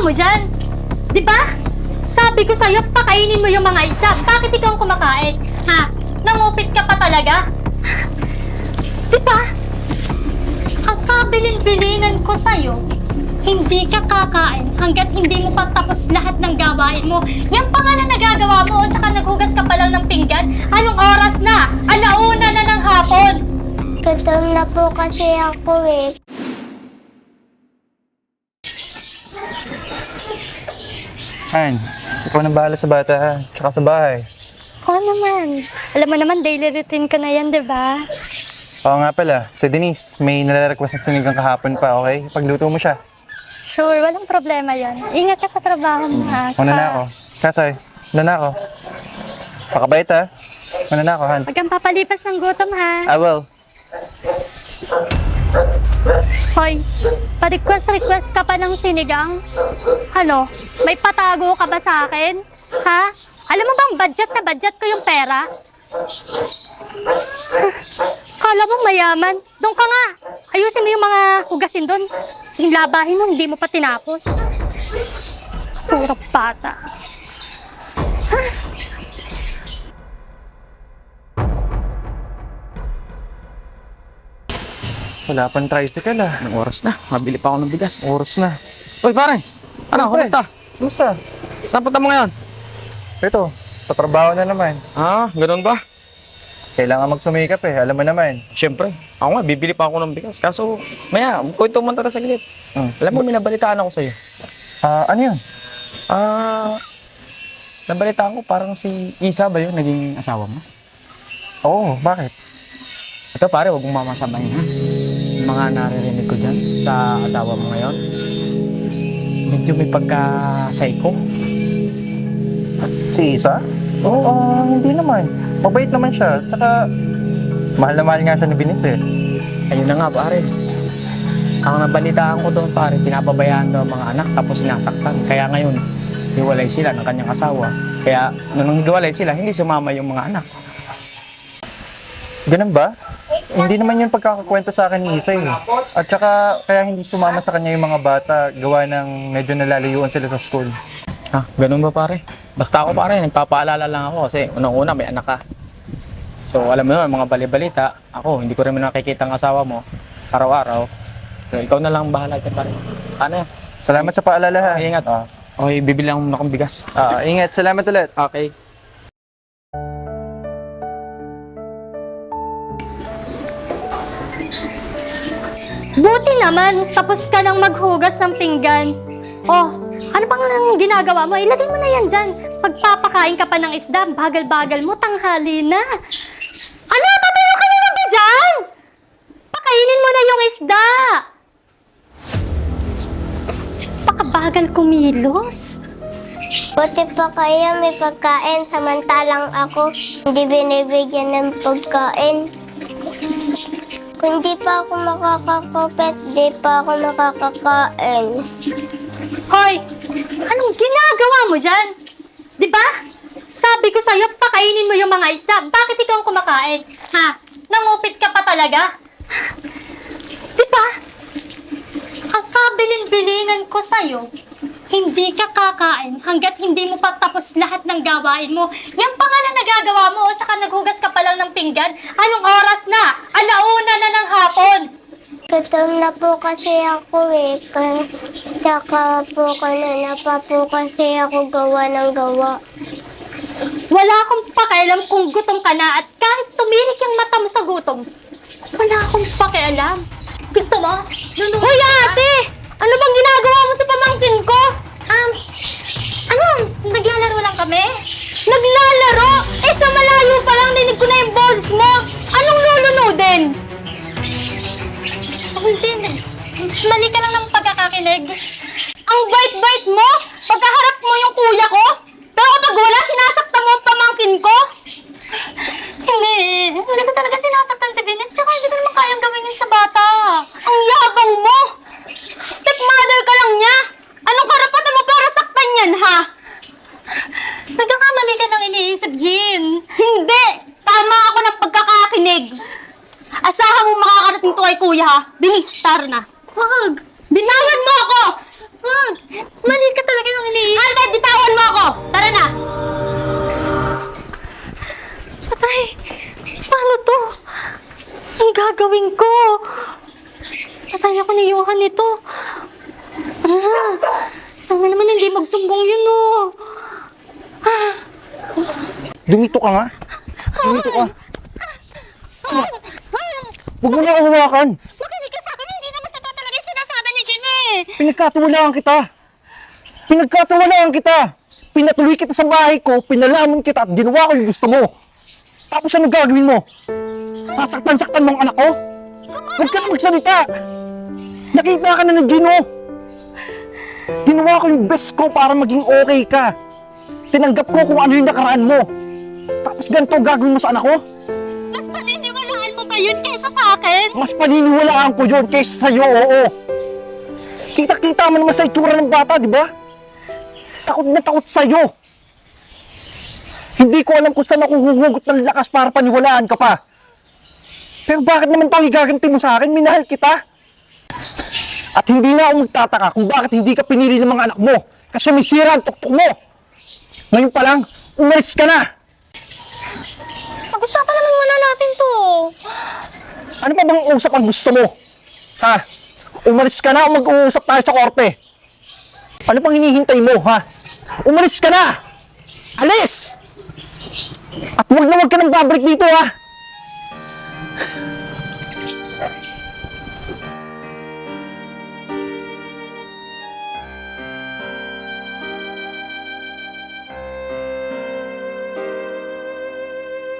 mo dyan? Di ba? Sabi ko sa'yo, pakainin mo yung mga isda. Bakit ikaw ang kumakain? Ha? Nangupit ka pa talaga? Di ba? Ang kabilin-bilingan ko sa'yo, hindi ka kakain hanggat hindi mo pa tapos lahat ng gawain mo. Yan pa nga na nagagawa mo, tsaka naghugas ka pa lang ng pinggan. Anong oras na? Alauna na ng hapon. Gutom na po kasi ako eh. Han, ikaw na bahala sa bata ha, tsaka sa bahay. Oo naman. Alam mo naman, daily routine ko na yan, di ba? Oo nga pala, si Denise, may nare-request na sinigang kahapon pa, okay? Pagluto mo siya. Sure, walang problema yan. Ingat ka sa trabaho mo, ha? Una na ako. Kasay, una na ako. Pakabait ha. Una na ako, Han. Huwag kang papalipas ng gutom, ha? I will. Hoy, pa-request-request ka pa ng sinigang? Ano, may patago ka ba sa akin? Ha? Alam mo bang budget na budget ko yung pera? Kala mo mayaman? Doon ka nga. Ayusin mo yung mga hugasin doon. Yung labahin mo, hindi mo pa tinapos. Surap bata. Wala pang tricycle ah. Anong oras na? Mabili pa ako ng bigas. Oras na. Uy, pare! Ano, Pre. kumusta? Kumusta? Saan punta mo ngayon? Ito, tatrabaho na naman. Ah, ganun ba? Kailangan magsumikap eh, alam mo naman. Siyempre. Ako nga, bibili pa ako ng bigas. Kaso, maya, kwento mo na saglit. Hmm. Alam mo, may nabalitaan ako sa'yo. Ah, ano yun? Ah, nabalitaan ko parang si Isa ba yun, naging asawa mo? Oo, bakit? Ito pare, huwag mong mamasamayin ha. Mga naririnig ko dyan sa asawa mo ngayon. Medyo may pagka-psycho. Si Isa? Oo, ah, hindi naman. Mabait naman siya. Saka, mahal na mahal nga siya ni Binis eh. Ayun na nga pare. Ang nabalitaan ko doon pare, pinapabayaan daw mga anak tapos sinasaktan. Kaya ngayon, hiwalay sila ng kanyang asawa. Kaya nung hiwalay sila, hindi sumama yung mga anak. Ganun ba? Hindi naman yun pagkakakwento sa akin ni Isa eh. At saka, kaya hindi sumama sa kanya yung mga bata, gawa ng medyo nalalayuan sila sa school. Ha, ganun ba pare? Basta ako pare, nagpapaalala lang ako kasi unang-una may anak ka. So alam mo yun, mga balibalita, ako hindi ko rin nakikita ang asawa mo araw-araw. So ikaw na lang bahala dyan pare. Ano? Salamat sa paalala ha. Okay, ingat. Ah, Okay, bibili lang akong bigas. ah, ingat, salamat ulit. Okay. Buti naman, tapos ka nang maghugas ng pinggan. Oh, ano pang nang ginagawa mo? Ilagay mo na yan dyan. Pagpapakain ka pa ng isda, bagal-bagal mo, tanghali na. Ano, tatayo ka na lang ba dyan? Pakainin mo na yung isda. Pakabagal kumilos. Buti pa kaya may pagkain samantalang ako hindi binibigyan ng pagkain. Kung di pa ako makakakapit, di pa ako makakakain. Hoy, anong ginagawa mo dyan? Di ba? Sabi ko sa'yo, pakainin mo yung mga isda. Bakit ikaw ang kumakain? Ha? Nangupit ka pa talaga? Di ba? Ang kabilin-bilingan ko sa'yo, hindi ka kakain hanggat hindi mo pa tapos lahat ng gawain mo. Yan pa nga na nagagawa mo, naghugas ka pa lang ng pinggan. Anong oras na? Alauna na ng hapon. Gutom na po kasi ako eh. Kaya saka po kanina pa po kasi ako gawa ng gawa. Wala akong pakialam kung gutom ka na at kahit tumirik yung mata mo sa gutom. Wala akong pakialam. Gusto mo? Hoy ate! Ano bang ginagawa mo sa pamangkin ko? Um, Mali ka lang ng pagkakakilig. Ang bait-bait mo! Pagkaharap mo yung kuya ko! Pero kapag wala, sinasaktan mo ang pamangkin ko! Hindi. Hindi ko talaga sinasaktan si Venus. Tsaka hindi ko naman kayang gawin yun sa bata. Ang yabang mo! Stepmother ka lang niya! Anong karapatan mo para saktan yan, ha? Nagkakamali ka ng iniisip, Jean. Hindi! Tama ako ng pagkakakinig. Asahan mo makakarating to kay kuya, ha? Bilis, tara na. Wag! Bitawan mo ako! Wag! Maliit ka talaga ng liit. Albert, bitawan mo ako! Tara na! Patay! Paano to? Ang gagawin ko? Patay ako ni Johan nito. Ah, sana naman hindi magsumbong yun, no. Ah. Dumito ka nga. Dumito ka. Ah. Huwag mo na ako hawakan. Jimmy. Pinagkatiwalaan kita. Pinagkatiwalaan kita. Pinatuloy kita sa bahay ko, pinalaman kita at ginawa ko yung gusto mo. Tapos ano gagawin mo? Sasaktan-saktan mo ang anak ko? Huwag ka na magsalita. Nakita ka na ng Gino. Ginawa ko yung best ko para maging okay ka. Tinanggap ko kung ano yung nakaraan mo. Tapos ganito gagawin mo sa anak ko? Mas paniniwalaan mo pa yun kaysa sa akin. Mas paniniwalaan ko yun kaysa sa'yo, oo. Kita-kita mo naman sa itsura ng bata, di ba? Takot na takot sa'yo. Hindi ko alam kung saan ako huhugot ng lakas para paniwalaan ka pa. Pero bakit naman ito igaganti mo sa akin? Minahal kita. At hindi na ako magtataka kung bakit hindi ka pinili ng mga anak mo. Kasi may sira ang tuktok mo. Ngayon pa lang, umalis ka na. Pag-usapan naman muna natin to. Ano pa bang usap ang gusto mo? Ha? Umalis ka na o mag-uusap tayo sa korte? Ano pang hinihintay mo, ha? Umalis ka na! Alis! At huwag na huwag ka nang babalik dito, ha?